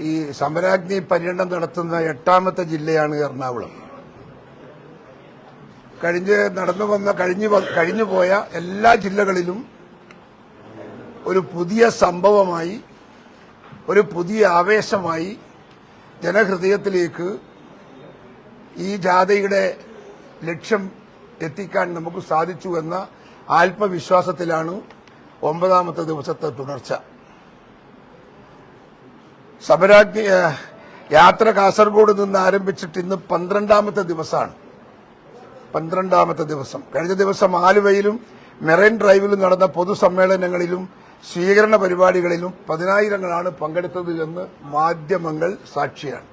ഈ സമരാഗ്നി പര്യടനം നടത്തുന്ന എട്ടാമത്തെ ജില്ലയാണ് എറണാകുളം. കഴിഞ്ഞ് നടന്നു വന്ന കഴിഞ്ഞു കഴിഞ്ഞു പോയ എല്ലാ ജില്ലകളിലും ഒരു പുതിയ സംഭവമായി ഒരു പുതിയ ആവേശമായി ജനഹൃദയത്തിലേക്ക് ഈ ജാഥയുടെ ലക്ഷ്യം എത്തിക്കാൻ നമുക്ക് സാധിച്ചു എന്ന ആത്മവിശ്വാസത്തിലാണ് ഒമ്പതാമത്തെ ദിവസത്തെ തുടർച്ച. ഏഹ്, യാത്ര കാസർഗോഡ് നിന്ന് ആരംഭിച്ചിട്ട് ഇന്ന് പന്ത്രണ്ടാമത്തെ ദിവസമാണ്. പന്ത്രണ്ടാമത്തെ ദിവസം. കഴിഞ്ഞ ദിവസം ആലുവയിലും മെറൈൻ ഡ്രൈവിലും നടന്ന പൊതുസമ്മേളനങ്ങളിലും സ്വീകരണ പരിപാടികളിലും പതിനായിരങ്ങളാണ് പങ്കെടുത്തത് എന്ന് മാധ്യമങ്ങൾ സാക്ഷിയാണ്.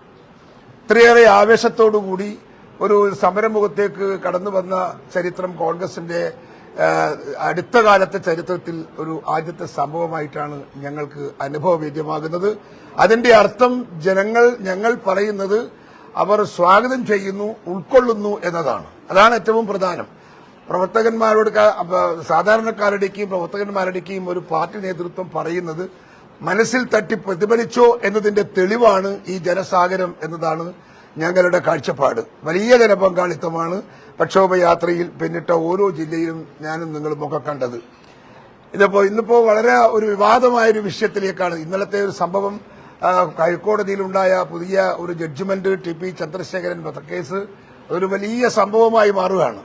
ഇത്രയേറെ ആവേശത്തോടുകൂടി ഒരു സമരമുഖത്തേക്ക് കടന്നു വന്ന ചരിത്രം കോൺഗ്രസിന്റെ അടുത്ത കാലത്തെ ചരിത്രത്തിൽ ഒരു ആദ്യത്തെ സംഭവമായിട്ടാണ് ഞങ്ങൾക്ക് അനുഭവവേദ്യമാകുന്നത്. അതിന്റെ അർത്ഥം ജനങ്ങൾ ഞങ്ങൾ പറയുന്നത് അവർ സ്വാഗതം ചെയ്യുന്നു ഉൾക്കൊള്ളുന്നു എന്നതാണ്. അതാണ് ഏറ്റവും പ്രധാനം. പ്രവർത്തകന്മാരോട് സാധാരണക്കാരുടെയും പ്രവർത്തകന്മാരുടെയും ഒരു പാർട്ടി നേതൃത്വം പറയുന്നത് മനസ്സിൽ തട്ടി പ്രതിഫലിച്ചോ എന്നതിന്റെ തെളിവാണ് ഈ ജനസാഗരം എന്നതാണ് ഞങ്ങളുടെ കാഴ്ചപ്പാട്. വലിയ ജനപങ്കാളിത്തമാണ് പ്രക്ഷോഭയാത്രയിൽ പിന്നിട്ട ഓരോ ജില്ലയിലും ഞാനും നിങ്ങളും ഒക്കെ കണ്ടത്. ഇതിപ്പോ ഇന്നിപ്പോ വളരെ ഒരു വിവാദമായ ഒരു വിഷയത്തിലേക്കാണ്. ഇന്നലത്തെ ഒരു സംഭവം ഹൈക്കോടതിയിലുണ്ടായ പുതിയ ഒരു ജഡ്ജ്മെന്റ് ടി പി ചന്ദ്രശേഖരൻ വധക്കേസ് ഒരു വലിയ സംഭവമായി മാറുകയാണ്.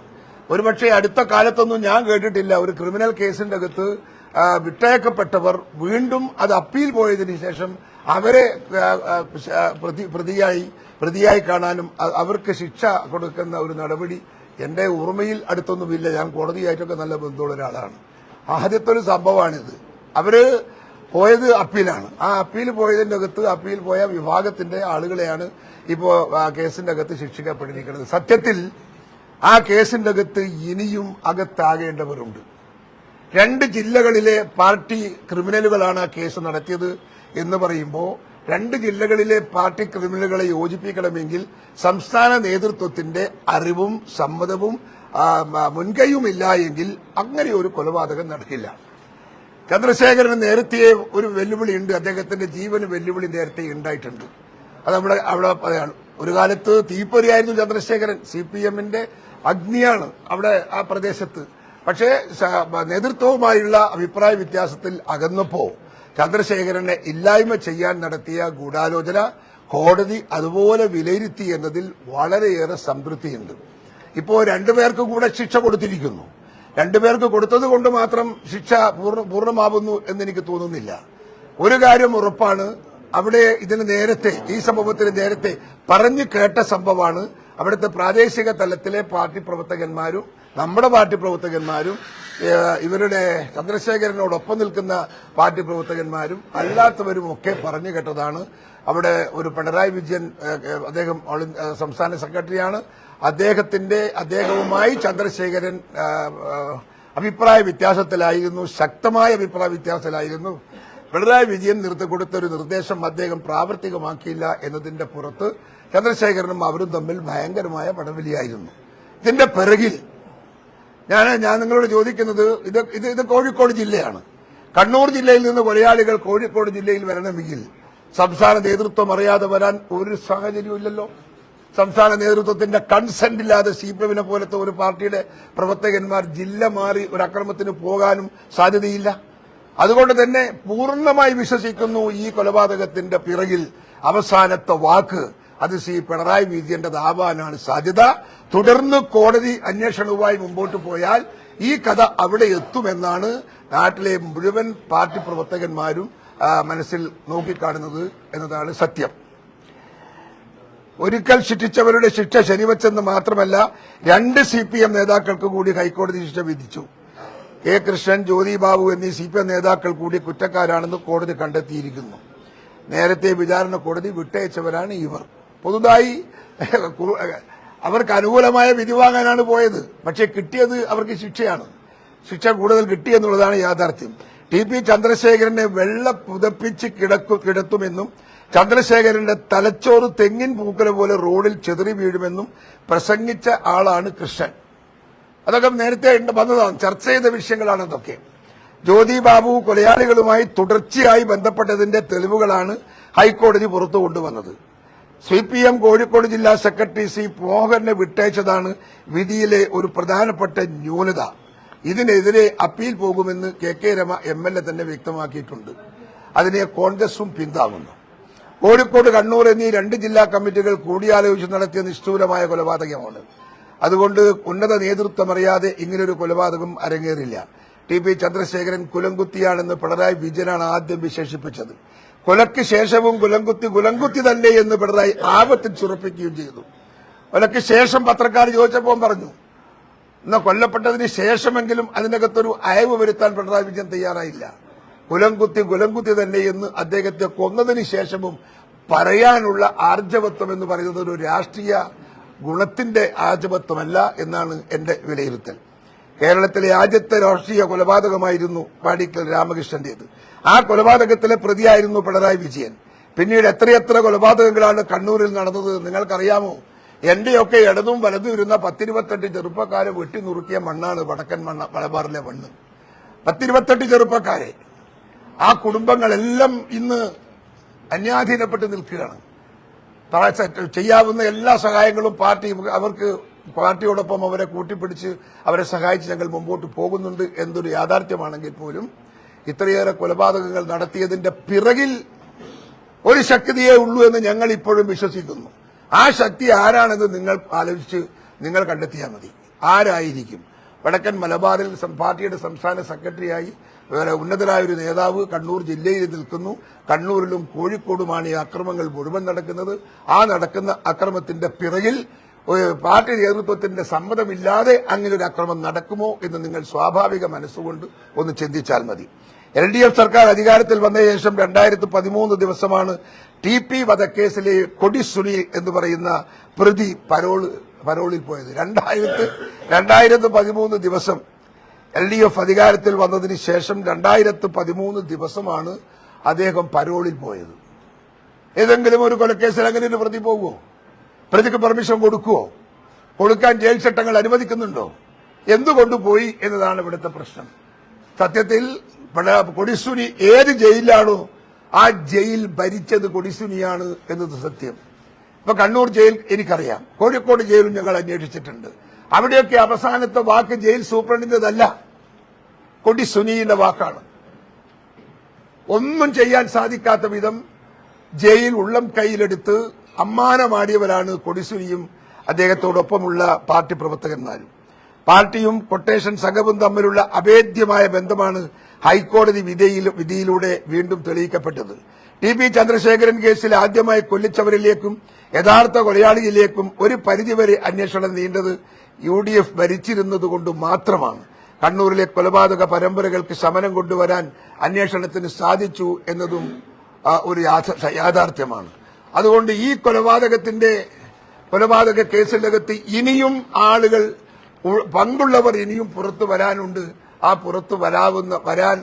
ഒരുപക്ഷെ അടുത്ത കാലത്തൊന്നും ഞാൻ കേട്ടിട്ടില്ല. ഒരു ക്രിമിനൽ കേസിന്റെ അകത്ത് വിട്ടയക്കപ്പെട്ടവർ വീണ്ടും അത് അപ്പീൽ പോയതിനു ശേഷം അവരെ പ്രതിയായി പ്രതിയായി കാണാനും അവർക്ക് ശിക്ഷ കൊടുക്കുന്ന ഒരു നടപടി എന്റെ ഓർമ്മയിൽ അടുത്തൊന്നുമില്ല. ഞാൻ കോടതിയായിട്ടൊക്കെ നല്ല ബന്ധമുള്ള ഒരാളാണ്. ആദ്യത്തെ ഒരു സംഭവമാണിത്. അവർ പോയത് അപ്പീലാണ്. ആ അപ്പീൽ പോയതിന്റെ അകത്ത് അപ്പീൽ പോയ വിഭാഗത്തിന്റെ ആളുകളെയാണ് ഇപ്പോ ആ കേസിന്റെ അകത്ത് ശിക്ഷിക്കപ്പെട്ടിരിക്കുന്നത്. സത്യത്തിൽ ആ കേസിന്റെ അകത്ത് ഇനിയും അകത്താകേണ്ടവരുണ്ട്. രണ്ട് ജില്ലകളിലെ പാർട്ടി ക്രിമിനലുകളാണ് ആ കേസ് നടത്തിയത് എന്ന് പറയുമ്പോൾ രണ്ട് ജില്ലകളിലെ പാർട്ടി ക്രിമിനലുകളെ യോജിപ്പിക്കണമെങ്കിൽ സംസ്ഥാന നേതൃത്വത്തിന്റെ അറിവും സമ്മതവും മുൻകൈയും ഇല്ല എങ്കിൽ അങ്ങനെ ഒരു കൊലപാതകം നടക്കില്ല. ചന്ദ്രശേഖരന് നേരത്തെ ഒരു വെല്ലുവിളി ഉണ്ട് അദ്ദേഹത്തിന്റെ ജീവന് വെല്ലുവിളി നേരത്തെ ഉണ്ടായിട്ടുണ്ട്. അത് നമ്മുടെ അവിടെ പറയാണ്. ഒരു കാലത്ത് തീപ്പൊരിയായിരുന്നു ചന്ദ്രശേഖരൻ. സി പി എമ്മിന്റെ അഗ്നിയാണ് അവിടെ ആ പ്രദേശത്ത്. പക്ഷേ നേതൃത്വവുമായുള്ള അഭിപ്രായ വ്യത്യാസത്തിൽ അകന്നപ്പോ ചന്ദ്രശേഖരനെ ഇല്ലായ്മ ചെയ്യാൻ നടത്തിയ ഗൂഢാലോചന കോടതി അതുപോലെ വിലയിരുത്തി എന്നതിൽ വളരെയേറെ സംതൃപ്തിയുണ്ട്. ഇപ്പോൾ രണ്ടുപേർക്ക് കൂടെ ശിക്ഷ കൊടുത്തിരിക്കുന്നു. രണ്ടുപേർക്ക് കൊടുത്തത് കൊണ്ട് മാത്രം ശിക്ഷ പൂർണമാവുന്നു എന്ന് എനിക്ക് തോന്നുന്നില്ല. ഒരു കാര്യം ഉറപ്പാണ് അവിടെ ഇതിന് നേരത്തെ ഈ സംഭവത്തിന് നേരത്തെ പറഞ്ഞു കേട്ട സംഭവമാണ് അവിടുത്തെ പ്രാദേശിക തലത്തിലെ പാർട്ടി പ്രവർത്തകന്മാരും നമ്മുടെ പാർട്ടി പ്രവർത്തകന്മാരും ഇവരുടെ ചന്ദ്രശേഖരനോടൊപ്പം നിൽക്കുന്ന പാർട്ടി പ്രവർത്തകന്മാരും അല്ലാത്തവരും ഒക്കെ പറഞ്ഞു കേട്ടതാണ്. അവിടെ ഒരു പിണറായി വിജയൻ അദ്ദേഹം സംസ്ഥാന സെക്രട്ടറിയാണ്. അദ്ദേഹത്തിന്റെ അദ്ദേഹവുമായി ചന്ദ്രശേഖരൻ അഭിപ്രായ വ്യത്യാസത്തിലായിരുന്നു ശക്തമായ അഭിപ്രായ വ്യത്യാസത്തിലായിരുന്നു. പിണറായി വിജയൻ നിർത്തി കൊടുത്ത ഒരു നിർദ്ദേശം അദ്ദേഹം പ്രാവർത്തികമാക്കിയില്ല എന്നതിന്റെ പുറത്ത് ചന്ദ്രശേഖരനും അവരും തമ്മിൽ ഭയങ്കരമായ പടവലിയായിരുന്നു ഇതിന്റെ പിറകിൽ ഞാൻ ഞാൻ നിങ്ങളോട് ചോദിക്കുന്നത് ഇത് ഇത് ഇത് കോഴിക്കോട് ജില്ലയാണ്. കണ്ണൂർ ജില്ലയിൽ നിന്ന് കൊലയാളികൾ കോഴിക്കോട് ജില്ലയിൽ വരണമെങ്കിൽ സംസ്ഥാന നേതൃത്വം അറിയാതെ വരാൻ ഒരു സാഹചര്യമില്ലല്ലോ സംസ്ഥാന നേതൃത്വത്തിന്റെ കൺസെന്റ് ഇല്ലാതെ സി പി എമ്മിനെ പോലത്തെ ഒരു പാർട്ടിയുടെ പ്രവർത്തകന്മാർ ജില്ല മാറി ഒരു അക്രമത്തിന് പോകാനും സാധ്യതയില്ല. അതുകൊണ്ട് തന്നെ പൂർണമായി വിശ്വസിക്കുന്നു ഈ കൊലപാതകത്തിന്റെ പിറകിൽ അവസാനത്തെ വാക്ക് അത് ശ്രീ പിണറായി വിജയന്റേതാവാനാണ് സാധ്യത. തുടർന്ന് കോടതി അന്വേഷണവുമായി മുമ്പോട്ട് പോയാൽ ഈ കഥ അവിടെ എത്തുമെന്നാണ് നാട്ടിലെ മുഴുവൻ പാർട്ടി പ്രവർത്തകന്മാരും മനസ്സിൽ നോക്കിക്കാണുന്നത് എന്നതാണ് സത്യം. ഒരിക്കൽ ശിക്ഷിച്ചവരുടെ ശിക്ഷ ശരിവച്ചെന്ന് മാത്രമല്ല രണ്ട് സി പി എം നേതാക്കൾക്ക് കൂടി ഹൈക്കോടതി ശിക്ഷ വിധിച്ചു. കെ കൃഷ്ണൻ ജ്യോതി ബാബു എന്നീ സി പി എം നേതാക്കൾ കൂടി കുറ്റക്കാരാണെന്ന് കോടതി കണ്ടെത്തിയിരിക്കുന്നു. നേരത്തെ വിചാരണ കോടതി വിട്ടയച്ചവരാണ് ഇവർ. പുതുതായി അവർക്ക് അനുകൂലമായ വിധി വാങ്ങാനാണ് പോയത്. പക്ഷേ കിട്ടിയത് അവർക്ക് ശിക്ഷയാണ്. ശിക്ഷ കൂടുതൽ കിട്ടിയെന്നുള്ളതാണ് യാഥാർത്ഥ്യം. ടി പി ചന്ദ്രശേഖരനെ വെള്ള പുതപ്പിച്ച് കിടക്കു കിടത്തുമെന്നും ചന്ദ്രശേഖരന്റെ തലച്ചോറ് തെങ്ങിൻ പൂക്കല പോലെ റോഡിൽ ചെതറി വീഴുമെന്നും പ്രസംഗിച്ച ആളാണ് കൃഷ്ണൻ. അതൊക്കെ നേരത്തെ വന്നതാണ്. ചർച്ച ചെയ്ത വിഷയങ്ങളാണ് അതൊക്കെ. ജ്യോതി ബാബു കൊലയാളികളുമായി തുടർച്ചയായി ബന്ധപ്പെട്ടതിന്റെ തെളിവുകളാണ് ഹൈക്കോടതി പുറത്തു കൊണ്ടുവന്നത്. സി പി എം കോഴിക്കോട് ജില്ലാ സെക്രട്ടറി സി മോഹനെ വിട്ടയച്ചതാണ് വിധിയിലെ ഒരു പ്രധാനപ്പെട്ട ന്യൂനത. ഇതിനെതിരെ അപ്പീൽ പോകുമെന്ന് K K Rema M L A തന്നെ വ്യക്തമാക്കിയിട്ടുണ്ട്. അതിനെ കോൺഗ്രസും പിന്താങ്ങുന്നു. കോഴിക്കോട് കണ്ണൂർ എന്നീ രണ്ട് ജില്ലാ കമ്മിറ്റികൾ കൂടിയാലോചിച്ച് നടത്തിയ നിഷ്ഠൂരമായ കൊലപാതകമാണ്. അതുകൊണ്ട് ഉന്നത നേതൃത്വം അറിയാതെ ഇങ്ങനൊരു കൊലപാതകം അരങ്ങേറില്ല. ടി പി ചന്ദ്രശേഖരൻ കുലംകുത്തിയാണെന്ന് പിണറായി വിജയനാണ് ആദ്യം വിശേഷിപ്പിച്ചത്. കൊലയ്ക്ക് ശേഷവും കുലംകുത്തി കുലംകുത്തി തന്നെ എന്ന് പിണറായി ആപത്തിൽ ചുറപ്പിക്കുകയും ചെയ്തു. കൊലയ്ക്ക് ശേഷം പത്രക്കാർ ചോദിച്ചപ്പോൾ പറഞ്ഞു എന്നാൽ കൊല്ലപ്പെട്ടതിന് ശേഷമെങ്കിലും അതിനകത്തൊരു അയവ് വരുത്താൻ പിണറായി വിജയൻ തയ്യാറായില്ല. കുലംകുത്തി കുലംകുത്തി തന്നെ എന്ന് അദ്ദേഹത്തെ കൊന്നതിന് ശേഷവും പറയാനുള്ള ആർജവത്വം എന്ന് പറയുന്നത് ഒരു രാഷ്ട്രീയ ഗുണത്തിന്റെ ആർജവത്വമല്ല എന്നാണ് എന്റെ വിലയിരുത്തൽ. കേരളത്തിലെ ആദ്യത്തെ രാഷ്ട്രീയ കൊലപാതകമായിരുന്നു പാടിക്കൽ രാമകൃഷ്ണന്റേത്. ആ കൊലപാതകത്തിലെ പ്രതിയായിരുന്നു പിണറായി വിജയൻ. പിന്നീട് എത്രയെത്ര കൊലപാതകങ്ങളാണ് കണ്ണൂരിൽ നടന്നത് നിങ്ങൾക്കറിയാമോ? എന്റെയൊക്കെ ഇടതും വലതും ഇരുന്ന പത്തിരുപത്തെട്ട് ചെറുപ്പക്കാരെ വെട്ടി നുറുക്കിയ മണ്ണാണ് വടക്കൻ മണ്ണ മലബാറിലെ മണ്ണ്. പത്തിരുപത്തെട്ട് ചെറുപ്പക്കാരെ. ആ കുടുംബങ്ങളെല്ലാം ഇന്ന് അന്യാധീനപ്പെട്ട് നിൽക്കുകയാണ്. ചെയ്യാവുന്ന എല്ലാ സഹായങ്ങളും പാർട്ടി അവർക്ക് പാർട്ടിയോടൊപ്പം അവരെ കൂട്ടിപ്പിടിച്ച് അവരെ സഹായിച്ച് ഞങ്ങൾ മുമ്പോട്ട് പോകുന്നുണ്ട് എന്നൊരു യാഥാർത്ഥ്യമാണെങ്കിൽ പോലും ഇത്രയേറെ കൊലപാതകങ്ങൾ നടത്തിയതിന്റെ പിറകിൽ ഒരു ശക്തിയേ ഉള്ളൂ എന്ന് ഞങ്ങൾ ഇപ്പോഴും വിശ്വസിക്കുന്നു. ആ ശക്തി ആരാണെന്ന് നിങ്ങൾ ആലോചിച്ച് നിങ്ങൾ കണ്ടെത്തിയാൽ മതി. ആരായിരിക്കും? വടക്കൻ മലബാറിൽ പാർട്ടിയുടെ സംസ്ഥാന സെക്രട്ടറിയായി ഉന്നതരായ ഒരു നേതാവ് കണ്ണൂർ ജില്ലയിൽ നിൽക്കുന്നു. കണ്ണൂരിലും കോഴിക്കോടുമാണ് ഈ അക്രമങ്ങൾ മുഴുവൻ നടക്കുന്നത്. ആ നടക്കുന്ന അക്രമത്തിന്റെ പിറകിൽ പാർട്ടി നേതൃത്വത്തിന്റെ സമ്മതമില്ലാതെ അങ്ങനെ ഒരു അക്രമം നടക്കുമോ എന്ന് നിങ്ങൾ സ്വാഭാവിക മനസ്സുകൊണ്ട് ഒന്ന് ചിന്തിച്ചാൽ മതി. എൽ ഡി എഫ് സർക്കാർ അധികാരത്തിൽ വന്ന ശേഷം രണ്ടായിരത്തി പതിമൂന്ന് ദിവസമാണ് ടി പി വധക്കേസിലെ കൊടി സുനിൽ എന്ന് പറയുന്ന പ്രതി പരോൾ പരോളിൽ പോയത്. രണ്ടായിരത്തി രണ്ടായിരത്തി പതിമൂന്ന് ദിവസം എൽ ഡി എഫ് അധികാരത്തിൽ വന്നതിന് ശേഷം രണ്ടായിരത്തി പതിമൂന്ന് ദിവസമാണ് അദ്ദേഹം പരോളിൽ പോയത്. ഏതെങ്കിലും ഒരു കൊലക്കേസിൽ അങ്ങനെ ഒരു പ്രതി പോകുമോ? പ്രതിക്ക് പെർമിഷൻ കൊടുക്കുവോ? കൊടുക്കാൻ ജയിൽ ചട്ടങ്ങൾ അനുവദിക്കുന്നുണ്ടോ? എന്തുകൊണ്ട് പോയി എന്നതാണ് ഇവിടുത്തെ പ്രശ്നം. സത്യത്തിൽ കൊടിസുനി ഏത് ജയിലിലാണോ ആ ജയിൽ ഭരിച്ചത് കൊടിസുനിയാണ് എന്നത് സത്യം. ഇപ്പൊ കണ്ണൂർ ജയിൽ എനിക്കറിയാം. കോഴിക്കോട് ജയിലും ഞങ്ങൾ അന്വേഷിച്ചിട്ടുണ്ട്. അവിടെയൊക്കെ അവസാനത്തെ വാക്ക് ജയിൽ സൂപ്രണ്ടിന്റേതല്ല കൊടിസുനിയുടെ വാക്കാണ്. ഒന്നും ചെയ്യാൻ സാധിക്കാത്ത വിധം ജയിൽ ഉള്ളം കയ്യിലെടുത്ത് അമ്മാനമാടിയവരാണ് കൊടിസുനിയും അദ്ദേഹത്തോടൊപ്പമുള്ള പാർട്ടി പ്രവർത്തകന്മാരും. പാർട്ടിയും കൊട്ടേഷൻ സംഘവും തമ്മിലുള്ള അഭേദ്യമായ ബന്ധമാണ് ഹൈക്കോടതി വിധിയിലൂടെ വീണ്ടും തെളിയിക്കപ്പെട്ടത്. ടി പി ചന്ദ്രശേഖരൻ കേസിൽ ആദ്യമായി കൊല്ലിച്ചവരിലേക്കും യഥാർത്ഥ കൊലയാളിയിലേക്കും ഒരു പരിധിവരെ അന്വേഷണം നീണ്ടത് യു ഡി എഫ് ഭരിച്ചിരുന്നതുകൊണ്ട് മാത്രമാണ്. കണ്ണൂരിലെ കൊലപാതക പരമ്പരകൾക്ക് ശമനം കൊണ്ടുവരാൻ അന്വേഷണത്തിന് സാധിച്ചു എന്നതും ഒരു യാഥാർത്ഥ്യമാണ്. അതുകൊണ്ട് ഈ കൊലപാതകത്തിന്റെ കൊലപാതക കേസിലകത്ത് ഇനിയും ആളുകൾ പങ്കുള്ളവർ ഇനിയും പുറത്തു വരാനുണ്ട്. ആ പുറത്തു വരാവുന്ന വരാൻ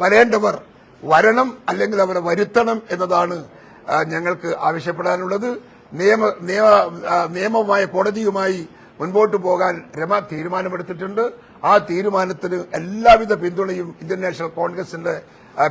വരേണ്ടവർ വരണം അല്ലെങ്കിൽ അവരെ വരുത്തണം എന്നതാണ് ഞങ്ങൾക്ക് ആവശ്യപ്പെടാനുള്ളത്. നിയമ നിയമ നിയമമായ കോടതിയുമായി മുൻപോട്ട് പോകാൻ രമ തീരുമാനമെടുത്തിട്ടുണ്ട്. ആ തീരുമാനത്തിന് എല്ലാവിധ പിന്തുണയും ഇന്ത്യൻ നാഷണൽ കോൺഗ്രസിന്റെ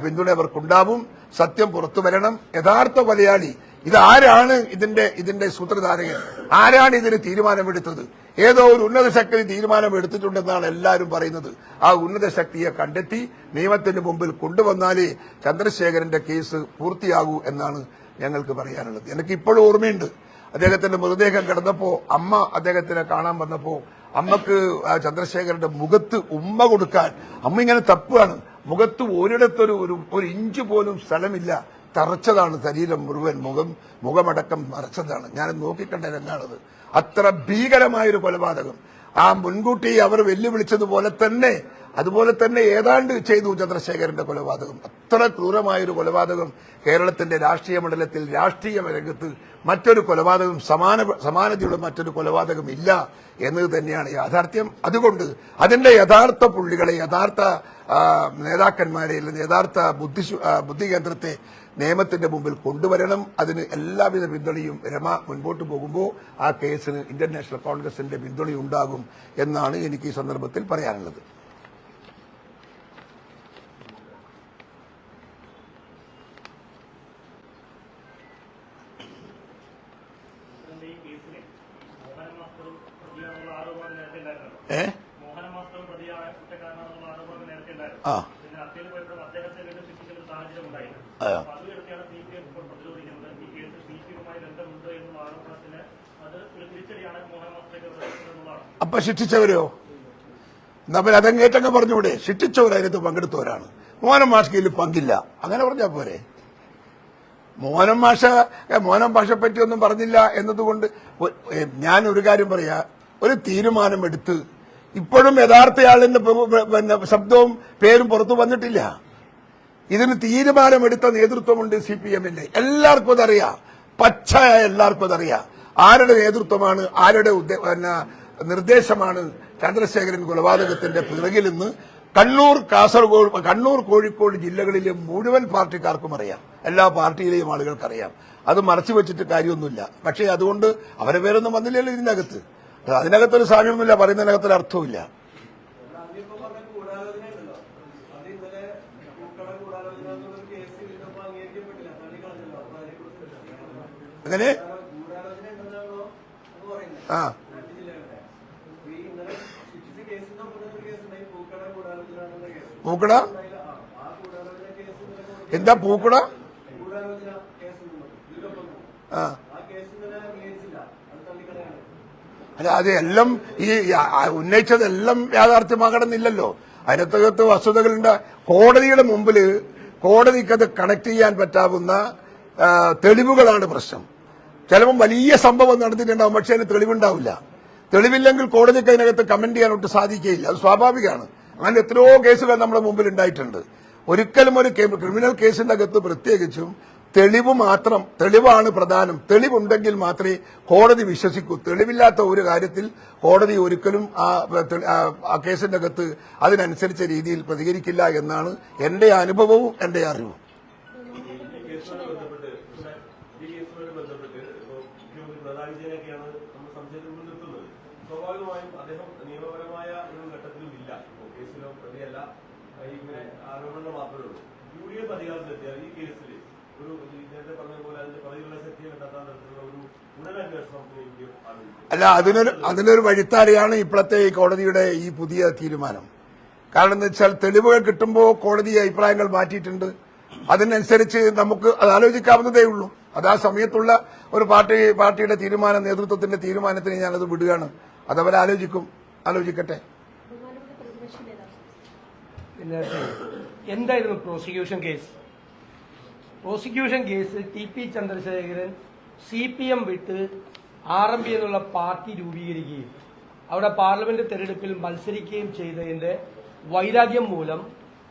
പിന്തുണ അവർക്കുണ്ടാവും. സത്യം പുറത്തു വരണം. യഥാർത്ഥ മലയാളി ഇതാരാണ് ഇതിന്റെ ഇതിന്റെ സൂത്രധാരകൻ? ആരാണ് ഇതിന് തീരുമാനമെടുത്തത്? ഏതോ ഒരു ഉന്നത ശക്തി തീരുമാനമെടുത്തിട്ടുണ്ടെന്നാണ് എല്ലാവരും പറയുന്നത്. ആ ഉന്നത ശക്തിയെ കണ്ടെത്തി നിയമത്തിന് മുമ്പിൽ കൊണ്ടുവന്നാലേ ചന്ദ്രശേഖരന്റെ കേസ് പൂർത്തിയാകൂ എന്നാണ് ഞങ്ങൾക്ക് പറയാനുള്ളത്. എനിക്ക് ഇപ്പോഴും ഓർമ്മയുണ്ട്. അദ്ദേഹത്തിന്റെ മൃതദേഹം കിടന്നപ്പോ അമ്മ അദ്ദേഹത്തിനെ കാണാൻ വന്നപ്പോ അമ്മയ്ക്ക് ചന്ദ്രശേഖരന്റെ മുഖത്ത് ഉമ്മ കൊടുക്കാൻ അമ്മ ഇങ്ങനെ തപ്പുകയാണ് മുഖത്ത് ഒരിടത്തൊരു ഒരു ഒരു ഇഞ്ച് പോലും സ്ഥലമില്ല. തറച്ചതാണ് ശരീരം മുഴുവൻ. മുഖം മുഖമടക്കം മറച്ചതാണ് ഞാൻ നോക്കിക്കണ്ട രംഗാണത്. അത്ര ഭീകരമായൊരു കൊലപാതകം. ആ മുൻകൂട്ടി അവർ വെല്ലുവിളിച്ചതുപോലെ തന്നെ അതുപോലെ തന്നെ ഏതാണ്ട് ചെയ്തു ചന്ദ്രശേഖരന്റെ കൊലപാതകം. അത്ര ക്രൂരമായൊരു കൊലപാതകം കേരളത്തിന്റെ രാഷ്ട്രീയ മണ്ഡലത്തിൽ രാഷ്ട്രീയ രംഗത്ത് മറ്റൊരു കൊലപാതകം സമാന സമാനതയുള്ള മറ്റൊരു കൊലപാതകം ഇല്ല എന്നത് തന്നെയാണ് യാഥാർത്ഥ്യം. അതുകൊണ്ട് അതിന്റെ യഥാർത്ഥ പുള്ളികളെ യഥാർത്ഥ നേതാക്കന്മാരെ അല്ലെങ്കിൽ യഥാർത്ഥ ബുദ്ധി ബുദ്ധി കേന്ദ്രത്തെ നിയമത്തിന്റെ മുമ്പിൽ കൊണ്ടുവരണം. അതിന് എല്ലാവിധ പിന്തുണയും രമ മുൻപോട്ട് പോകുമ്പോൾ ആ കേസിന് ഇന്ത്യൻ നാഷണൽ കോൺഗ്രസിന്റെ പിന്തുണയുണ്ടാകും എന്നാണ് എനിക്ക് ഈ സന്ദർഭത്തിൽ പറയാനുള്ളത് കേസിൽ മോഹന മാസ്റ്ററും പ്രതിയാണെന്നുള്ള ആരോപണം നേരത്തെ ഉണ്ടായിരുന്നല്ലോ ഏ മോഹന മാസ്റ്ററും പ്രതിയാണ് കുറ്റക്കാരനാണെന്നുള്ള ആരോപണം നേരത്തെ ഉണ്ടായിരുന്നു ആ പിന്നെ അപ്പീൽ പോയപ്പോൾ അദ്ദേഹത്തെ വീണ്ടും ശിക്ഷിച്ച ഒരു സാഹചര്യം ഉണ്ടായിരുന്നു ആ. അപ്പൊ അത് ഉയർത്തിയാണ് സി പി എം ഇപ്പോൾ പ്രതിരോധിക്കുന്നത് ഈ കേസ് സി പി എമ്മുമായി ബന്ധമുണ്ട് എന്നുള്ള ആരോപണത്തിന് അത് ഒരു തിരിച്ചടിയാണ് മോഹന മാസ്റ്റർക്ക് എന്നുള്ളതാണ് അപ്പൊ ശിക്ഷിച്ചവരോ? എന്നാ പിന്നെ പറഞ്ഞൂടെ. ശിക്ഷിച്ചവർ അതിനകത്ത് പങ്കെടുത്തവരാണ്. മോഹനം മാഷ്കയിൽ പങ്കില്ല. അങ്ങനെ പറഞ്ഞാ പോരെ? മോഹനം മാഷ മോനം ഭാഷയെ പറ്റിയൊന്നും പറഞ്ഞില്ല എന്നതുകൊണ്ട് ഞാൻ ഒരു കാര്യം പറയാ. ഒരു തീരുമാനമെടുത്ത് ഇപ്പോഴും യഥാർത്ഥയാളിന്റെ പിന്നെ ശബ്ദവും പേരും പുറത്തു വന്നിട്ടില്ല. ഇതിന് തീരുമാനമെടുത്ത നേതൃത്വമുണ്ട് സി പി എമ്മിന്റെ. എല്ലാവർക്കും അതറിയാം. പച്ചയായ എല്ലാവർക്കും അതറിയാം. ആരുടെ നേതൃത്വമാണ് ആരുടെ നിർദ്ദേശമാണ് ചന്ദ്രശേഖരൻ കൊലപാതകത്തിന്റെ പിറകിൽ നിന്ന് കണ്ണൂർ കാസർഗോഡ് കണ്ണൂർ കോഴിക്കോട് ജില്ലകളിലെ മുഴുവൻ പാർട്ടിക്കാർക്കും അറിയാം. എല്ലാ പാർട്ടിയിലെയും ആളുകൾക്കറിയാം. അത് മറച്ചു വെച്ചിട്ട് കാര്യമൊന്നുമില്ല. പക്ഷേ അതുകൊണ്ട് അവരെ പേരൊന്നും വന്നില്ലല്ലോ ഇതിനകത്ത്. അതിനകത്തൊരു സാമ്യമൊന്നുമില്ല പറയുന്നതിനകത്തൊരു അർത്ഥവുമില്ല അതിപ്പോ പറഞ്ഞ ഗൂഢാലോചന ഉണ്ടല്ലോ അത് ഇന്നലെ പൂക്കട ഗൂഢാലോചന എന്നുള്ളൊരു കേസ് ഇതിനൊപ്പം അംഗീകരിക്കപ്പെട്ടില്ല തള്ളിക്കളഞ്ഞല്ലോ അപ്പൊ അതിനെക്കുറിച്ച് അങ്ങനെ ഗൂഢാലോചന ഉണ്ടെന്നാണല്ലോ അത് പറയുന്നത് ആ രണ്ട് ജില്ലകളുടെ അപ്പൊ ഈ ഇന്നലെ ശിക്ഷിച്ച കേസിനൊപ്പം തന്നെ ഒരു കേസ് ഉണ്ടായി പൂക്കട ഗൂഢാലോചന എന്നുള്ള കേസ് പൂക്കട ഉണ്ടായില്ല. ആ, ആ ഗൂഢാലോചന കേസ് ആ. പൂക്കട? എന്താ പൂക്കട. ആ. അല്ല അത് എല്ലാം ഈ ഉന്നയിച്ചതെല്ലാം യാഥാർത്ഥ്യമാകണമെന്നില്ലല്ലോ അതിനകത്ത് വസ്തുതകളുണ്ട്. കോടതിയുടെ മുമ്പിൽ കോടതിക്കത് കണക്ട് ചെയ്യാൻ പറ്റാവുന്ന തെളിവുകളാണ് പ്രശ്നം. ചിലപ്പം വലിയ സംഭവം നടന്നിട്ടുണ്ടാവും പക്ഷേ അതിന് തെളിവുണ്ടാവില്ല. തെളിവില്ലെങ്കിൽ കോടതിക്ക് അതിനകത്ത് കമന്റ് ചെയ്യാനൊട്ട് സാധിക്കുകയില്ല. അത് സ്വാഭാവികമാണ്. അങ്ങനെ എത്രയോ കേസുകൾ നമ്മുടെ മുമ്പിൽ ഉണ്ടായിട്ടുണ്ട്. ഒരിക്കലും ഒരു ക്രിമിനൽ കേസിന്റെ അകത്ത് പ്രത്യേകിച്ചും തെളിവ് മാത്രം തെളിവാണ് പ്രധാനം. തെളിവുണ്ടെങ്കിൽ മാത്രമേ കോടതി വിശ്വസിക്കൂ. തെളിവില്ലാത്ത ഒരു കാര്യത്തിൽ കോടതി ഒരിക്കലും ആ കേസിന്റെ അകത്ത് അതിനനുസരിച്ച രീതിയിൽ പ്രതികരിക്കില്ല എന്നാണ് എന്റെ അനുഭവവും എന്റെ അറിവും. ഈ കേസുമായി ബന്ധപ്പെട്ട് ഇപ്പോൾ മുഖ്യമന്ത്രി പിണറായി വിജയനൊക്കെയാണ് നമ്മൾ സംശയത്തിൽ മുന്നിൽ സ്വാഭാവികമായും അദ്ദേഹം നിയമപരമായ ഒരു ഘട്ടത്തിലും ഇല്ല. ഇപ്പോൾ കേസിലോ പ്രതിയല്ല. ഇങ്ങനെ ആരോപണങ്ങൾ മാത്രമേ ഉള്ളൂ. യു ഡി എഫ് അധികാരത്തിലെത്തിയാൽ ഈ കേസിൽ ഒരു നേരത്തെ പറഞ്ഞ പോലെ അതിന്റെ പ്രതികളുടെ ശക്തിയെ കണ്ടെത്താൻ തരത്തിലുള്ള ഒരു ഉടനന്വേഷണം യു ഡി എഫ് ആലോചിക്കും അല്ല അതിനൊരു അതിനൊരു വഴിത്താരയാണ് ഇപ്പോഴത്തെ ഈ കോടതിയുടെ ഈ പുതിയ തീരുമാനം. കാരണം എന്ന് വെച്ചാൽ തെളിവുകൾ കിട്ടുമ്പോൾ കോടതി അഭിപ്രായങ്ങൾ മാറ്റിയിട്ടുണ്ട്. അതിനനുസരിച്ച് നമുക്ക് അത് ആലോചിക്കാവുന്നതേ ഉള്ളൂ. അത് ആ സമയത്തുള്ള ഒരു പാർട്ടി പാർട്ടിയുടെ തീരുമാനം നേതൃത്വത്തിന്റെ തീരുമാനത്തിന് ഞാനത് വിടുകയാണ്. അത് ആലോചിക്കും. ആലോചിക്കട്ടെ. എന്തായിരുന്നു prosecution case prosecution case T P Chandrasekharan C P M വിട്ട് ആർ എം പി എന്നുള്ള പാർട്ടി രൂപീകരിക്കുകയും അവിടെ പാർലമെന്റ് തെരഞ്ഞെടുപ്പിൽ മത്സരിക്കുകയും ചെയ്തതിന്റെ വൈരാഗ്യം മൂലം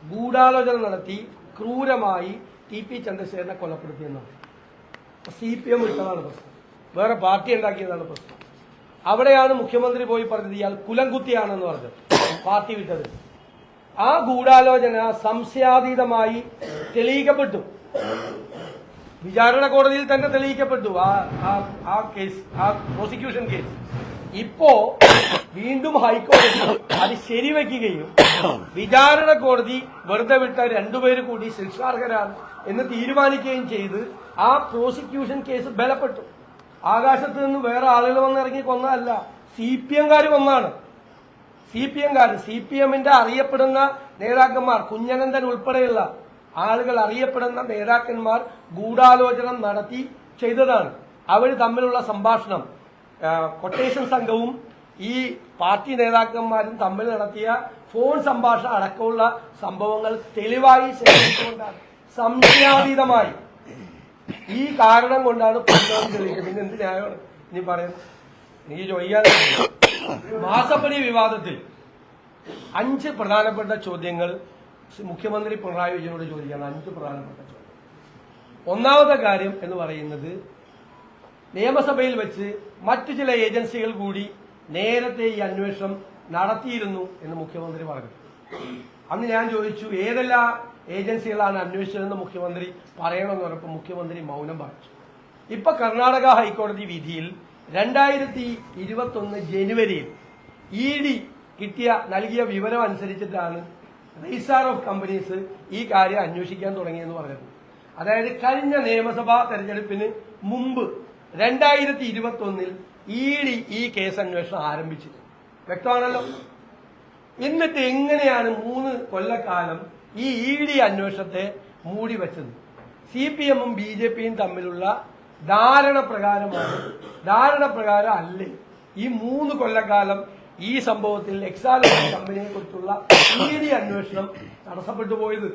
ഗൂഢാലോചന നടത്തി ക്രൂരമായി ടി പി ചന്ദ്രശേഖരനെ കൊലപ്പെടുത്തിയെന്നാണ്. സി പി എം ഇട്ടതാണ് പ്രശ്നം. വേറെ പാർട്ടി ഉണ്ടാക്കിയതാണ് പ്രശ്നം. അവിടെയാണ് മുഖ്യമന്ത്രി പോയി പറഞ്ഞത് ഇയാൾ കുലംകുത്തിയാണെന്ന് പറഞ്ഞത്. പാർട്ടി വിട്ടത്. ആ ഗൂഢാലോചന സംശയാതീതമായി തെളിയിക്കപ്പെട്ടു. വിചാരണ കോടതിയിൽ തന്നെ തെളിയിക്കപ്പെട്ടു ആ ആ- കേസ് ആ പ്രോസിക്യൂഷൻ കേസ് ഇപ്പോ വീണ്ടും ഹൈക്കോടതി അത് ശരിവെക്കുകയും വിചാരണ. കോടതി വെറുതെ വിട്ട രണ്ടുപേര് കൂടി ശിക്ഷാർഹരാണ് എന്ന് തീരുമാനിക്കുകയും ചെയ്ത് ആ പ്രോസിക്യൂഷൻ കേസ് ബലപ്പെട്ടു. ആകാശത്ത് നിന്ന് വേറെ ആളുകൾ വന്നിറങ്ങി കൊന്നതല്ല സി പി എംകാർ കൊന്നാണ് സി പി എംകാർ സി പി എമ്മിന്റെ അറിയപ്പെടുന്ന നേതാക്കന്മാർ കുഞ്ഞനന്ദൻ ഉൾപ്പെടെയുള്ള ആളുകൾ അറിയപ്പെടുന്ന നേതാക്കന്മാർ ഗൂഢാലോചന നടത്തി ചെയ്തതാണ്. അവർ തമ്മിലുള്ള സംഭാഷണം കൊട്ടേഷൻ സംഘവും ഈ പാർട്ടി നേതാക്കന്മാരും തമ്മിൽ നടത്തിയ ഫോൺ സംഭാഷണം അടക്കമുള്ള സംഭവങ്ങൾ തെളിവായി ശേഖരിച്ചുകൊണ്ടാണ്. സംശയാതീതമായി ഈ കാരണം കൊണ്ടാണ് പുസ്തകം തെളിയിക്കുന്നത് പിന്നെ എന്ത് ന്യായമാണ്? ഇനി പറയുന്നത് എനിക്ക് ചോദിക്കാൻ മാസപ്പണി വിവാദത്തിൽ അഞ്ച് പ്രധാനപ്പെട്ട ചോദ്യങ്ങൾ മുഖ്യമന്ത്രി പിണറായി വിജയനോട് ചോദിക്കുകയാണ്. അഞ്ച് പ്രധാനപ്പെട്ട ചോദ്യം ഒന്നാമത്തെ കാര്യം എന്ന് പറയുന്നത് നിയമസഭയിൽ വെച്ച് മറ്റു ചില ഏജൻസികൾ കൂടി നേരത്തെ ഈ അന്വേഷണം നടത്തിയിരുന്നു എന്ന് മുഖ്യമന്ത്രി പറഞ്ഞു. അന്ന് ഞാൻ ചോദിച്ചു ഏതെല്ലാം ഏജൻസികളാണ് അന്വേഷിച്ചതെന്ന് മുഖ്യമന്ത്രി പറയണമെന്ന് പറഞ്ഞപ്പോൾ മുഖ്യമന്ത്രി മൗനം പാലിച്ചു. ഇപ്പൊ കർണാടക ഹൈക്കോടതി വിധിയിൽ രണ്ടായിരത്തി ഇരുപത്തൊന്ന് ജനുവരിയിൽ ഇ ഡി കിട്ടിയ നൽകിയ വിവരം അനുസരിച്ചിട്ടാണ് റീസാർ ഓഫ് കമ്പനീസ് ഈ കാര്യം അന്വേഷിക്കാൻ തുടങ്ങിയെന്ന് പറഞ്ഞത്. അതായത് കഴിഞ്ഞ നിയമസഭാ തെരഞ്ഞെടുപ്പിന് മുമ്പ് രണ്ടായിരത്തി ഇരുപത്തി ഒന്നിൽ ഇ ഡി ഈ കേസ് അന്വേഷണം ആരംഭിച്ചത് വ്യക്തമാണല്ലോ? എന്നിട്ട് എങ്ങനെയാണ് മൂന്ന് കൊല്ലക്കാലം ഈ ഇ ഡി അന്വേഷണത്തെ മൂടി വെച്ചത്? സി പി എമ്മും ബി ജെ പിയും തമ്മിലുള്ള ധാരണ പ്രകാരമാണ്. ധാരണ പ്രകാരം അല്ലേ. ഈ മൂന്ന് കൊല്ലക്കാലം ഈ സംഭവത്തിൽ എക്സാലോജി കമ്പനിയെ കുറിച്ചുള്ള ഇ ഡി അന്വേഷണം തടസ്സപ്പെട്ടു പോയത്.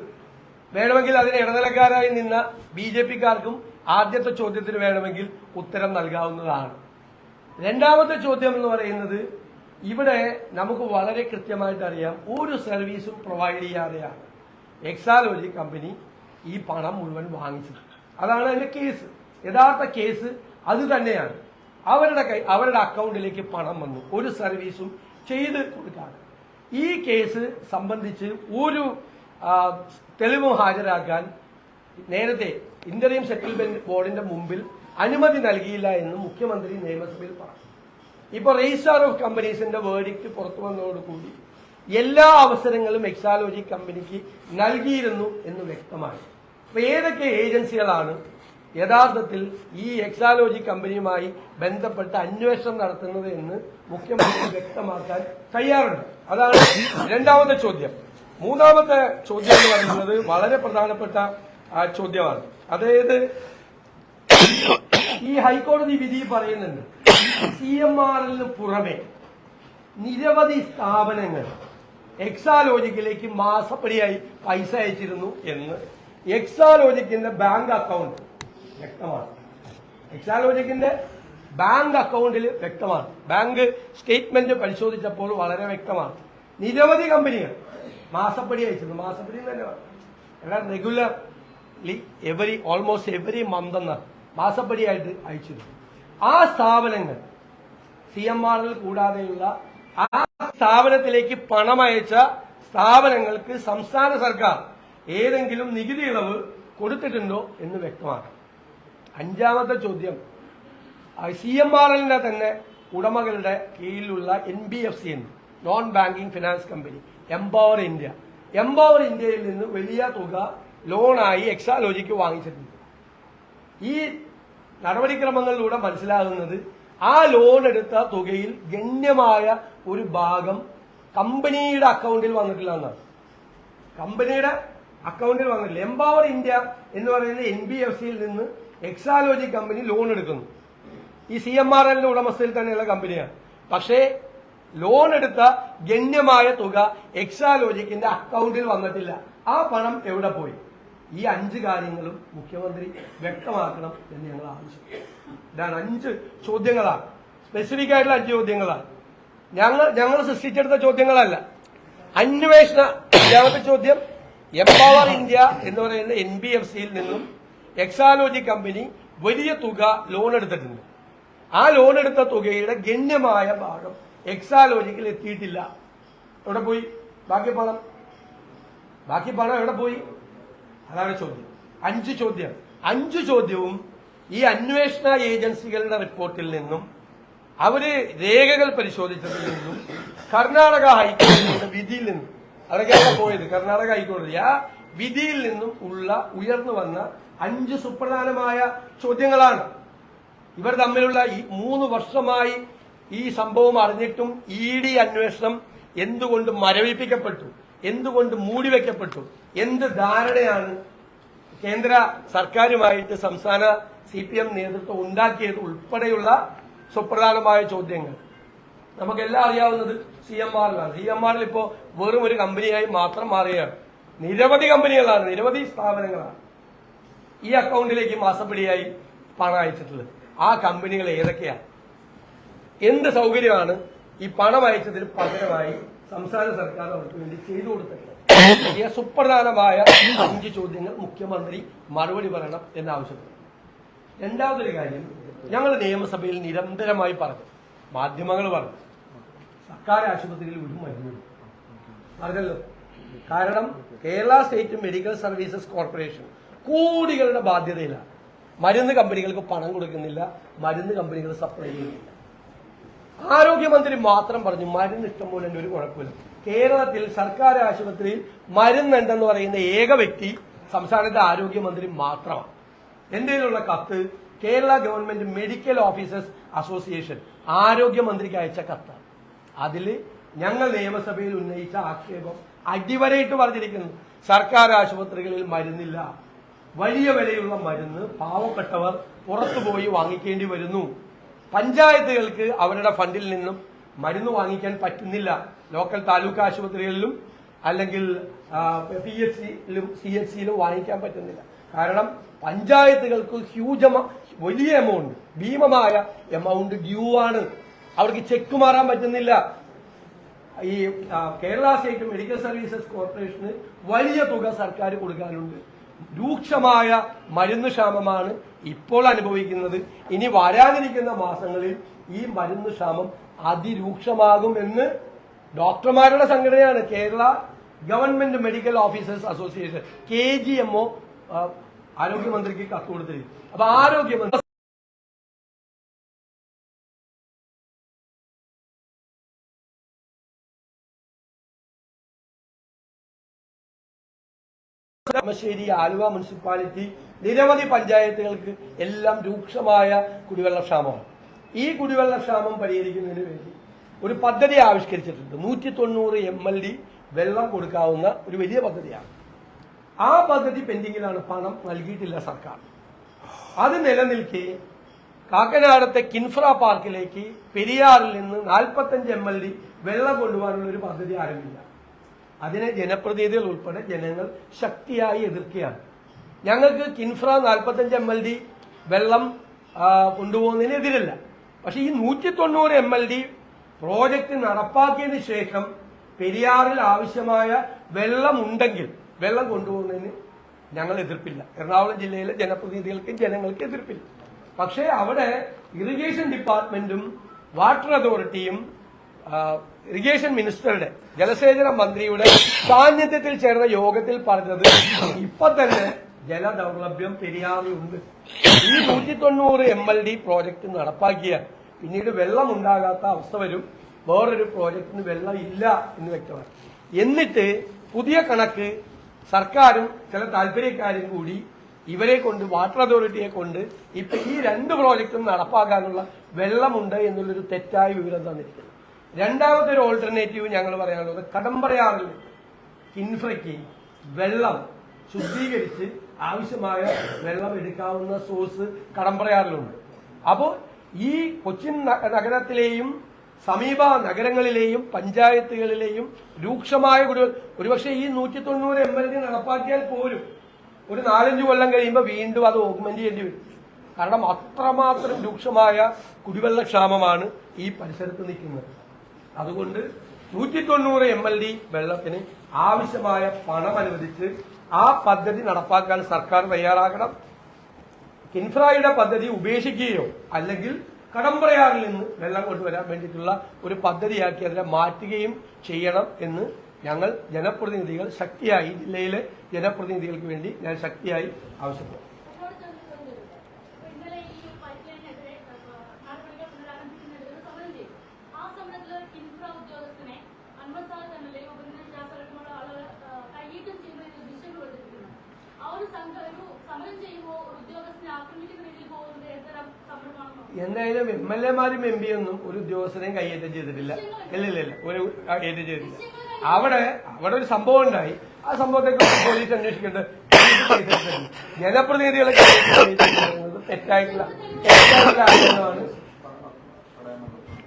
വേണമെങ്കിൽ അതിന് ഇടനിലക്കാരായി നിന്ന ബി ജെ പിക്കാർക്കും ആദ്യത്തെ ചോദ്യത്തിന് വേണമെങ്കിൽ ഉത്തരം നൽകാവുന്നതാണ്. രണ്ടാമത്തെ ചോദ്യം എന്ന് പറയുന്നത് ഇവിടെ നമുക്ക് വളരെ കൃത്യമായിട്ട് അറിയാം ഒരു സർവീസും പ്രൊവൈഡ് ചെയ്യാതെയാണ്. എക്സാലോജി കമ്പനി ഈ പണം മുഴുവൻ വാങ്ങിച്ചത്. അതാണ് അതിന്റെ കേസ് യഥാർത്ഥ കേസ് അത് തന്നെയാണ്. അവരുടെ കൈ അവരുടെ അക്കൗണ്ടിലേക്ക് പണം വന്നു. ഒരു സർവീസും ചെയ്ത് കൊടുക്കാതെ. ഈ കേസ് സംബന്ധിച്ച് ഒരു തെളിവും ഹാജരാക്കാൻ നേരത്തെ ഇന്റർവ്യൂ സെറ്റിൽമെന്റ് ബോർഡിന്റെ മുമ്പിൽ അനുമതി നൽകിയില്ല എന്ന് മുഖ്യമന്ത്രി നിയമസഭയിൽ പറഞ്ഞു. ഇപ്പൊ രജിസ്ട്രാർ ഓഫ് കമ്പനീസിന്റെ വേർഡിക്റ്റ് പുറത്തു വന്നതോടുകൂടി എല്ലാ അവസരങ്ങളും എക്സാലോജി കമ്പനിക്ക് നൽകിയിരുന്നു എന്ന് വ്യക്തമായി അപ്പൊ ഏതൊക്കെ ഏജൻസികളാണ് യഥാർത്ഥത്തിൽ ഈ എക്സാലോജി കമ്പനിയുമായി ബന്ധപ്പെട്ട് അന്വേഷണം നടത്തുന്നത് എന്ന് മുഖ്യമന്ത്രി വ്യക്തമാക്കാൻ തയ്യാറുണ്ട്. അതാണ് രണ്ടാമത്തെ ചോദ്യം. മൂന്നാമത്തെ ചോദ്യം എന്ന് പറയുന്നത് വളരെ പ്രധാനപ്പെട്ട ചോദ്യമാണ്. അതായത് ഈ ഹൈക്കോടതി വിധി പറയുന്നുണ്ട്. സി എം ആർ പുറമെ നിരവധി സ്ഥാപനങ്ങൾ എക്സാലോജിക്കിലേക്ക് മാസപ്പടിയായി പൈസ അയച്ചിരുന്നു എന്ന് എക്സാലോജിക്കിന്റെ ബാങ്ക് അക്കൗണ്ട് വ്യക്തമാണ്. എക്സാലോജിക്കിന്റെ ബാങ്ക് അക്കൗണ്ടിൽ വ്യക്തമാണ്. ബാങ്ക് സ്റ്റേറ്റ്മെന്റ് പരിശോധിച്ചപ്പോൾ വളരെ വ്യക്തമാണ്. നിരവധി കമ്പനികൾ മാസപ്പടി അയച്ചിരുന്നു. മാസപ്പടി തന്നെ regularly every almost every month എന്ന മാസപ്പടിയായിട്ട് അയച്ചിരുന്നു. ആ സ്ഥാപനങ്ങൾ സി എം ആറിൽ കൂടാതെയുള്ള ആ സ്ഥാപനത്തിലേക്ക് പണം അയച്ച സ്ഥാപനങ്ങൾക്ക് സംസ്ഥാന സർക്കാർ ഏതെങ്കിലും നികുതി ഇളവ് കൊടുത്തിട്ടുണ്ടോ എന്ന് വ്യക്തമാക്കാം അഞ്ചാമത്തെ ചോദ്യം. സി എം ആർ തന്നെ ഉടമകളുടെ കീഴിലുള്ള എൻ ബി എഫ് സി എന്ന് non banking finance company empower India. Empower ഇന്ത്യയിൽ നിന്ന് വലിയ തുക ലോണായി എക്സാലോജിക്ക് വാങ്ങിച്ചിട്ടുണ്ട്. ഈ നടപടിക്രമങ്ങളിലൂടെ മനസ്സിലാകുന്നത് ആ ലോൺ എടുത്ത തുകയിൽ ഗണ്യമായ ഒരു ഭാഗം കമ്പനിയുടെ അക്കൗണ്ടിൽ വന്നിട്ടില്ല എന്നാണ്. കമ്പനിയുടെ അക്കൗണ്ടിൽ വന്നിട്ടില്ല. എംപവർ ഇന്ത്യ എന്ന് പറയുന്നത് എൻ ബി എഫ് സിയിൽ നിന്ന് എക്സാലോജി കമ്പനി ലോൺ എടുക്കുന്നു. ഈ സി എം ആർ എല്ലിന്റെ ഉടമസ്ഥയിൽ തന്നെയുള്ള കമ്പനിയാണ്. പക്ഷേ ലോൺ എടുത്ത ഗണ്യമായ തുക എക്സാലോജിക്കിന്റെ അക്കൗണ്ടിൽ വന്നിട്ടില്ല. ആ പണം എവിടെ പോയി? ഈ അഞ്ച് കാര്യങ്ങളും മുഖ്യമന്ത്രി വ്യക്തമാക്കണം എന്ന് ഞങ്ങൾ ആവശ്യപ്പെട്ടു. ഇതാണ് അഞ്ച് ചോദ്യങ്ങളാണ്. സ്പെസിഫിക് ആയിട്ടുള്ള അഞ്ച് ചോദ്യങ്ങളാണ്. ഞങ്ങൾ ഞങ്ങൾ സൃഷ്ടിച്ചെടുത്ത ചോദ്യങ്ങളല്ല. അന്വേഷണ രണ്ടാമത്തെ ചോദ്യം എംപവർ ഇന്ത്യ എന്ന് പറയുന്ന എൻ ബി എഫ് സിയിൽ നിന്നും എക്സാലോജി കമ്പനി വലിയ തുക ലോൺ എടുത്തിട്ടുണ്ട്. ആ ലോൺ എടുത്ത തുകയുടെ ഗണ്യമായ ഭാഗം എക്സാലോജിക്കിൽ എത്തിയിട്ടില്ല. എവിടെ പോയി? ബാക്കി പണം? ബാക്കി പണം എവിടെ പോയി? അതാണ് ചോദ്യം. അഞ്ച് ചോദ്യം. അഞ്ച് ചോദ്യവും ഈ അന്വേഷണ ഏജൻസികളുടെ റിപ്പോർട്ടിൽ നിന്നും അവർ രേഖകൾ പരിശോധിച്ചതിൽ നിന്നും കർണാടക ഹൈക്കോടതിയുടെ വിധിയിൽ നിന്നും അതൊക്കെയാണ് പോയത് കർണാടക ഹൈക്കോടതി. ആ വിധിയിൽ നിന്നും ഉള്ള ഉയർന്നു വന്ന അഞ്ച് സുപ്രധാനമായ ചോദ്യങ്ങളാണ്. ഇവർ തമ്മിലുള്ള ഈ മൂന്ന് വർഷമായി ഈ സംഭവം അറിഞ്ഞിട്ടും ഇ ഡി അന്വേഷണം എന്തുകൊണ്ട് മരവിപ്പിക്കപ്പെട്ടു എന്തുകൊണ്ട് മൂടിവെക്കപ്പെട്ടു എന്ത് ധാരണയാണ് കേന്ദ്ര സർക്കാരുമായിട്ട് സംസ്ഥാന സി പി എം നേതൃത്വം ഉണ്ടാക്കിയത് ഉൾപ്പെടെയുള്ള സുപ്രധാനമായ ചോദ്യങ്ങൾ. നമുക്കെല്ലാം അറിയാവുന്നത് സി എം ആറിലാണ്. സി എം ആറിൽ ഇപ്പോൾ വെറും ഒരു കമ്പനിയായി മാത്രം മാറുകയാണ്. നിരവധി കമ്പനികളാണ് നിരവധി സ്ഥാപനങ്ങളാണ് ഈ അക്കൗണ്ടിലേക്ക് മാസപ്പടിയായി പണം അയച്ചിട്ടുള്ളത്. ആ കമ്പനികൾ ഏതൊക്കെയാണ്? എന്ത് സൗകര്യമാണ് ഈ പണം അയച്ചതിന് പകരമായി സംസ്ഥാന സർക്കാർ അവർക്ക് വേണ്ടി ചെയ്തു കൊടുത്തിട്ടുള്ളത്? വലിയ സുപ്രധാനമായ അഞ്ച് ചോദ്യങ്ങൾ മുഖ്യമന്ത്രി മറുപടി പറയണം എന്നാവശ്യപ്പെട്ടു. രണ്ടാമതൊരു കാര്യം ഞങ്ങൾ നിയമസഭയിൽ നിരന്തരമായി പറഞ്ഞു മാധ്യമങ്ങൾ പറഞ്ഞു സർക്കാർ ആശുപത്രിയിൽ ഒരു മരുന്നില്ല പറഞ്ഞല്ലോ. കാരണം Kerala state medical services corporation കോടികളുടെ ബാധ്യതയിലാണ്. മരുന്ന് കമ്പനികൾക്ക് പണം കൊടുക്കുന്നില്ല മരുന്ന് കമ്പനികൾ സപ്ലൈ ചെയ്യുന്നില്ല. ആരോഗ്യമന്ത്രി മാത്രം പറഞ്ഞു മരുന്ന് ഇഷ്ടം പോലെ ഒരു കുഴപ്പമില്ല. കേരളത്തിൽ സർക്കാർ ആശുപത്രിയിൽ മരുന്നുണ്ടെന്ന് പറയുന്ന ഏക വ്യക്തി സംസ്ഥാനത്തെ ആരോഗ്യമന്ത്രി മാത്രമാണ്. എന്റെ കയ്യിലുള്ള കത്ത്? Kerala government medical officers association ആരോഗ്യമന്ത്രിക്ക് അയച്ച കത്താണ്. അതിൽ ഞങ്ങൾ നിയമസഭയിൽ ഉന്നയിച്ച ആക്ഷേപം അടിവരയിട്ട് പറഞ്ഞിരിക്കുന്നു. സർക്കാർ ആശുപത്രികളിൽ മരുന്നില്ല. വലിയ വിലയുള്ള മരുന്ന് പാവപ്പെട്ടവർ പുറത്തുപോയി വാങ്ങിക്കേണ്ടി വരുന്നു. പഞ്ചായത്തുകൾക്ക് അവരുടെ ഫണ്ടിൽ നിന്നും മരുന്ന് വാങ്ങിക്കാൻ പറ്റുന്നില്ല. ലോക്കൽ താലൂക്ക് ആശുപത്രികളിലും അല്ലെങ്കിൽ പി എച്ച് സിയിലും സി എച്ച് സിയിലും വാങ്ങിക്കാൻ പറ്റുന്നില്ല. കാരണം പഞ്ചായത്തുകൾക്ക് ഹ്യൂജ് വലിയ എമൗണ്ട് ഭീമമായ എമൗണ്ട് ഡ്യൂ ആണ്. അവർക്ക് ചെക്ക് മാറാൻ പറ്റുന്നില്ല. ഈ കേരള സ്റ്റേറ്റ് മെഡിക്കൽ സർവീസസ് കോർപ്പറേഷന് വലിയ തുക സർക്കാർ കൊടുക്കാനുണ്ട്. രൂക്ഷമായ മരുന്ന് ക്ഷാമമാണ് ഇപ്പോൾ അനുഭവിക്കുന്നത്. ഇനി വരാനിരിക്കുന്ന മാസങ്ങളിൽ ഈ മരുന്ന് ക്ഷാമം അതിരൂക്ഷമാകും എന്ന് ഡോക്ടർമാരുടെ സംഘടനയാണ് Kerala government medical officers association K G M O ആരോഗ്യമന്ത്രിക്ക് കത്ത് കൊടുത്തിരിക്കും അപ്പൊ ആരോഗ്യമന്ത്രി കളമശ്ശേരി ആലുവ മുനിസിപ്പാലിറ്റി നിരവധി പഞ്ചായത്തുകൾക്ക് എല്ലാം രൂക്ഷമായ കുടിവെള്ള കുടിവെള്ളക്ഷാമമാണ് ഈ കുടിവെള്ളക്ഷാമം പരിഹരിക്കുന്നതിന് വേണ്ടി ഒരു പദ്ധതി ആവിഷ്കരിച്ചിട്ടുണ്ട്. നൂറ്റി തൊണ്ണൂറ് എം എൽ ഡി വെള്ളം കൊടുക്കാവുന്ന ഒരു വലിയ പദ്ധതിയാണ്. ആ പദ്ധതി പെൻഡിങ്ങിലാണ് പണം നൽകിയിട്ടില്ല സർക്കാർ. അത് നിലനിൽക്കെ കാക്കനാടത്തെ കിൻഫ്ര പാർക്കിലേക്ക് പെരിയാറിൽ നിന്ന് നാൽപ്പത്തഞ്ച് എം എൽ ഡി വെള്ളം കൊണ്ടുപോകാനുള്ള ഒരു പദ്ധതി ആരംഭിക്കുക അതിനെ ജനപ്രതിനിധികൾ ഉൾപ്പെടെ ജനങ്ങൾ ശക്തിയായി എതിർക്കുകയാണ്. ഞങ്ങൾക്ക് കിൻഫ്ര നാൽപ്പത്തഞ്ച് എം എൽ ഡി വെള്ളം കൊണ്ടുപോകുന്നതിനെതിരല്ല. പക്ഷേ ഈ നൂറ്റി തൊണ്ണൂറ് എം എൽ ഡി പ്രോജക്റ്റ് നടപ്പാക്കിയതിന് ശേഷം പെരിയാറിൽ ആവശ്യമായ വെള്ളമുണ്ടെങ്കിൽ വെള്ളം കൊണ്ടുപോകുന്നതിന് ഞങ്ങൾ എതിർപ്പില്ല. എറണാകുളം ജില്ലയിലെ ജനപ്രതിനിധികൾക്കും ജനങ്ങൾക്കും എതിർപ്പില്ല. പക്ഷേ അവിടെ ഇറിഗേഷൻ ഡിപ്പാർട്ട്മെന്റും വാട്ടർ അതോറിറ്റിയും ഇറിഗേഷൻ മിനിസ്റ്ററുടെ ജലസേചന മന്ത്രിയുടെ സാന്നിധ്യത്തിൽ ചേർന്ന യോഗത്തിൽ പറഞ്ഞത് ഇപ്പൊ തന്നെ ജലദൗർലഭ്യം പെരിയാറിലുണ്ട് ഈ നൂറ്റി തൊണ്ണൂറ് എം എൽ ഡി പ്രോജക്ട് നടപ്പാക്കിയ പിന്നീട് വെള്ളം ഉണ്ടാകാത്ത അവസ്ഥ വരും. വേറൊരു പ്രോജക്റ്റിന് വെള്ളം ഇല്ല എന്ന് വ്യക്തമാണ്. എന്നിട്ട് പുതിയ കണക്ക് സർക്കാരും ചില താല്പര്യക്കാരും കൂടി ഇവരെ കൊണ്ട് വാട്ടർ അതോറിറ്റിയെ കൊണ്ട് ഇപ്പൊ ഈ രണ്ട് പ്രോജക്റ്റും നടപ്പാക്കാനുള്ള വെള്ളമുണ്ട് എന്നുള്ളൊരു തെറ്റായ വിവരം തന്നിരിക്കുന്നു. രണ്ടാമത്തെ ഒരു ഓൾട്ടർനേറ്റീവ് ഞങ്ങൾ പറയാനുള്ളത് കടമ്പറയാറിൽ കിൻഫ്രയ്ക്ക് വെള്ളം ശുദ്ധീകരിച്ച് ആവശ്യമായ വെള്ളം എടുക്കാവുന്ന സോഴ്സ് കടമ്പറയാറിലുണ്ട്. അപ്പോൾ ഈ കൊച്ചിൻ നഗരത്തിലെയും സമീപ നഗരങ്ങളിലെയും പഞ്ചായത്തുകളിലെയും രൂക്ഷമായ കുടി ഒരുപക്ഷെ ഈ നൂറ്റി തൊണ്ണൂറ് എം എൽ ഡി നടപ്പാക്കിയാൽ പോലും ഒരു നാലഞ്ച് കൊല്ലം കഴിയുമ്പോൾ വീണ്ടും അത് ഓഗ്മെന്റ് ചെയ്യേണ്ടി വരും. കാരണം അത്രമാത്രം രൂക്ഷമായ കുടിവെള്ളക്ഷാമമാണ് ഈ പരിസരത്ത് നിൽക്കുന്നത്. അതുകൊണ്ട് നൂറ്റി തൊണ്ണൂറ് എം എൽ ഡി വെള്ളത്തിന് ആവശ്യമായ പണം അനുവദിച്ച് ആ പദ്ധതി നടപ്പാക്കാൻ സർക്കാർ തയ്യാറാകണം. കിൻഫ്രായുടെ പദ്ധതി ഉപേക്ഷിക്കുകയോ അല്ലെങ്കിൽ കടമ്പറയാറിൽ നിന്ന് വെള്ളം കൊണ്ടുവരാൻ വേണ്ടിയിട്ടുള്ള ഒരു പദ്ധതിയാക്കി അതിനെ മാറ്റുകയും ചെയ്യണം എന്ന് ഞങ്ങൾ ജനപ്രതിനിധികൾ ശക്തിയായി ജില്ലയിലെ ജനപ്രതിനിധികൾക്ക് വേണ്ടി ഞാൻ ശക്തിയായി ആവശ്യപ്പെടും എന്തായാലും എം എൽ എമാരും എം പി ഒന്നും ഒരു ഉദ്യോഗസ്ഥനെയും കൈയേറ്റം ചെയ്തിട്ടില്ല. ഇല്ലില്ല ഇല്ല ഇല്ല. ഒരു കൈയേറ്റം ചെയ്തിട്ടില്ല. അവിടെ അവിടെ ഒരു സംഭവം ഉണ്ടായി. ആ സംഭവത്തെ പോലീസ് അന്വേഷിക്കേണ്ടത്. ജനപ്രതിനിധികളെ തെറ്റായിട്ടുള്ള തെറ്റായിട്ടുള്ള ആരോപണമാണ്.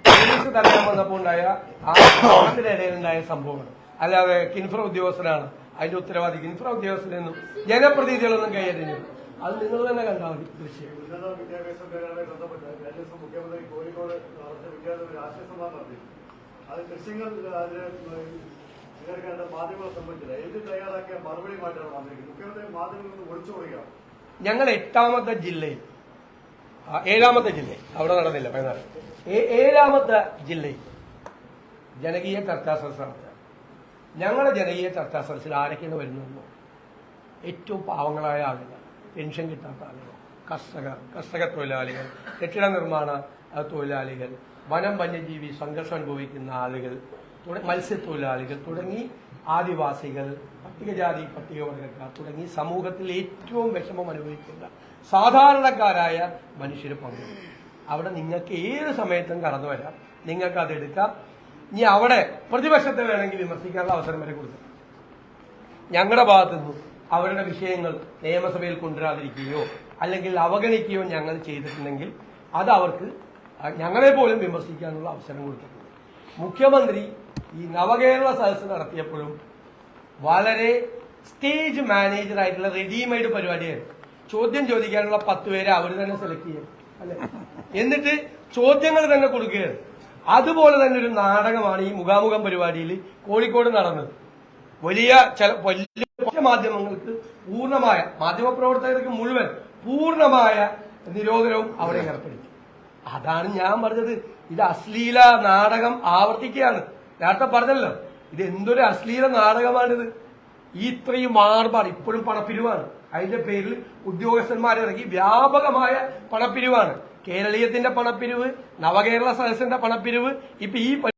പോലീസ് തടയാൻ വന്നപ്പോൾ ഉണ്ടായ ആ ഉണ്ടായ സംഭവമാണ്. അല്ലാതെ കിൻഫ്ര ഉദ്യോഗസ്ഥനാണ് അതിന്റെ ഉത്തരവാദി ഇൻഫ്ര ഉദ്യോഗസ്ഥനെന്നും ജനപ്രതിനിധികളൊന്നും കൈകാര്യം ചെയ്തു അത് നിങ്ങൾ തന്നെ കണ്ടാൽ മതി. അത് മാധ്യമങ്ങളെ സംബന്ധിച്ചില്ല. എഴുതി തയ്യാറാക്കിയ വന്നിരിക്കുന്നത്. മുഖ്യമന്ത്രി മാധ്യമങ്ങളിൽ നിന്ന് ഒളിച്ചു കൊടുക്കുകയാണ് ഞങ്ങൾ എട്ടാമത്തെ ജില്ലയിൽ ഏഴാമത്തെ ജില്ലയിൽ അവിടെ നടന്നില്ല പതിനാറ് ഏഴാമത്തെ ജില്ലയിൽ ജനകീയ ചർച്ചാ സദസ് നടത്തുക ഞങ്ങളുടെ ജനകീയ ചർച്ചാ സദസ്സിൽ ആരൊക്കെയാണ് വരുന്നതെന്നോ? ഏറ്റവും പാവങ്ങളായ ആളുകൾ. പെൻഷൻ കിട്ടാത്ത ആളുകൾ കർഷകർ കർഷക തൊഴിലാളികൾ കെട്ടിട നിർമ്മാണ തൊഴിലാളികൾ വനം വന്യജീവി സംഘർഷം അനുഭവിക്കുന്ന ആളുകൾ മത്സ്യത്തൊഴിലാളികൾ തുടങ്ങി ആദിവാസികൾ പട്ടികജാതി പട്ടികവർഗക്കാർ തുടങ്ങി സമൂഹത്തിൽ ഏറ്റവും വിഷമം അനുഭവിക്കുന്ന സാധാരണക്കാരായ മനുഷ്യർ പങ്കെടുക്കും. അവിടെ നിങ്ങൾക്ക് ഏത് സമയത്തും കടന്നു വരാം. നിങ്ങൾക്ക് അത് എടുക്കാം. ഇനി അവിടെ പ്രതിപക്ഷത്തെ വേണമെങ്കിൽ വിമർശിക്കാനുള്ള അവസരം വരെ കൊടുത്തു ഞങ്ങളുടെ ഭാഗത്തു നിന്നും അവരുടെ വിഷയങ്ങൾ നിയമസഭയിൽ കൊണ്ടുവരാതിരിക്കുകയോ അല്ലെങ്കിൽ അവഗണിക്കുകയോ ഞങ്ങൾ ചെയ്തിട്ടുണ്ടെങ്കിൽ അത് അവർക്ക് ഞങ്ങളെ പോലും വിമർശിക്കാനുള്ള അവസരം കൊടുത്തിട്ടുണ്ട് മുഖ്യമന്ത്രി ഈ നവകേരള സദസ്സ് നടത്തിയപ്പോഴും വളരെ സ്റ്റേജ് മാനേജർ ആയിട്ടുള്ള റെഡിമെയ്ഡ് പരിപാടിയാണ് ചോദ്യം ചോദിക്കാനുള്ള പത്ത് പേരെ അവർ തന്നെ സെലക്ട് ചെയ്യും. അല്ലെ? എന്നിട്ട് ചോദ്യങ്ങൾ തന്നെ കൊടുക്കുകയാണ് അതുപോലെ തന്നെ ഒരു നാടകമാണ് ഈ മുഖാമുഖം പരിപാടിയിൽ കോഴിക്കോട് നടന്നത്. വലിയ ചില വലിയ മാധ്യമങ്ങൾക്ക് പൂർണമായ മാധ്യമപ്രവർത്തകർക്ക് മുഴുവൻ പൂർണമായ നിരോധനവും അവിടെ ഏർപ്പെടുത്തി. അതാണ് ഞാൻ പറഞ്ഞത്. ഇത് അശ്ലീല നാടകം ആവർത്തിക്കുകയാണ്. നേരത്തെ പറഞ്ഞല്ലോ ഇത് എന്തൊരു അശ്ലീല നാടകമാണിത്. ഈ ഇത്രയും ആർഭാട് ഇപ്പോഴും പണപ്പിരിവാണ്. അതിന്റെ പേരിൽ ഉദ്യോഗസ്ഥന്മാരെ ഉദ്യോഗസ്ഥന്മാരിറങ്ങി വ്യാപകമായ പണപ്പിരിവാണ്. കേരളീയത്തിന്റെ പണപ്പിരിവ് നവകേരള സദസ്സിന്റെ പണപ്പിരിവ് ഇപ്പൊ ഈ